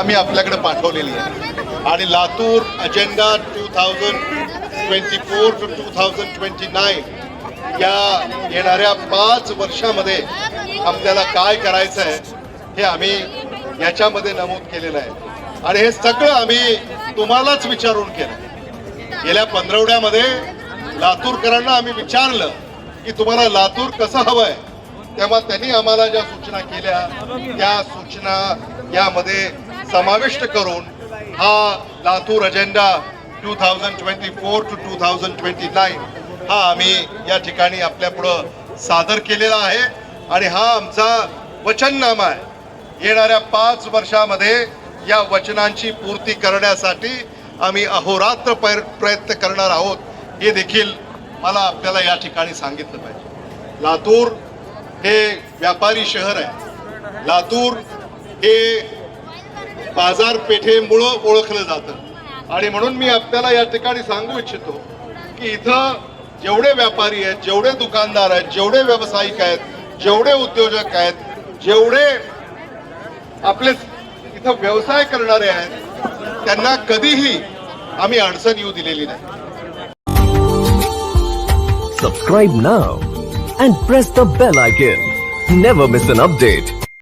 आम्ही आपल्याकडे पाठवलेली आहे. आणि Latur agenda two thousand twenty four to two thousand twenty nine या येणाऱ्या पाच वर्षामध्ये आपल्याला काय करायचं आहे हे आम्ही याच्यामध्ये नमूद केलेलं आहे. आणि हे सगळं आम्ही तुम्हालाच विचारून केलं. गेल्या पंधरवड्यामध्ये लातूरकरांना आम्ही विचारलं की तुम्हाला लातूर कसं हवंय तेव्हा त्यांनी आम्हाला ज्या सूचना केल्या त्या सूचना यामध्ये समाविष्ट करून हा Latur agenda two thousand twenty four to two thousand twenty nine हा आम्ही या ठिकाणी आपल्यापुढं सादर केलेला आहे. आणि हा आमचा वचननामा आहे. येणाऱ्या पाच वर्षामध्ये या वचनांची पूर्ती करण्यासाठी आम्ही अहोरात्र पैर- प्रयत्न करणार आहोत. हे देखील मला आपल्याला या ठिकाणी सांगितलं पाहिजे. लातूर हे व्यापारी शहर आहे. लातूर हे बाजारपेठेमुळं ओळखलं जातं. आणि म्हणून मी आपल्याला या ठिकाणी सांगू इच्छितो की इथं जेवढे व्यापारी आहेत जेवढे दुकानदार आहेत जेवढे व्यावसायिक आहेत जेवढे उद्योजक आहेत जेवढे आपले इथं व्यवसाय करणारे आहेत त्यांना कधीही आम्ही अडचण येऊ दिलेली नाही. Subscribe now and press the bell icon never miss an update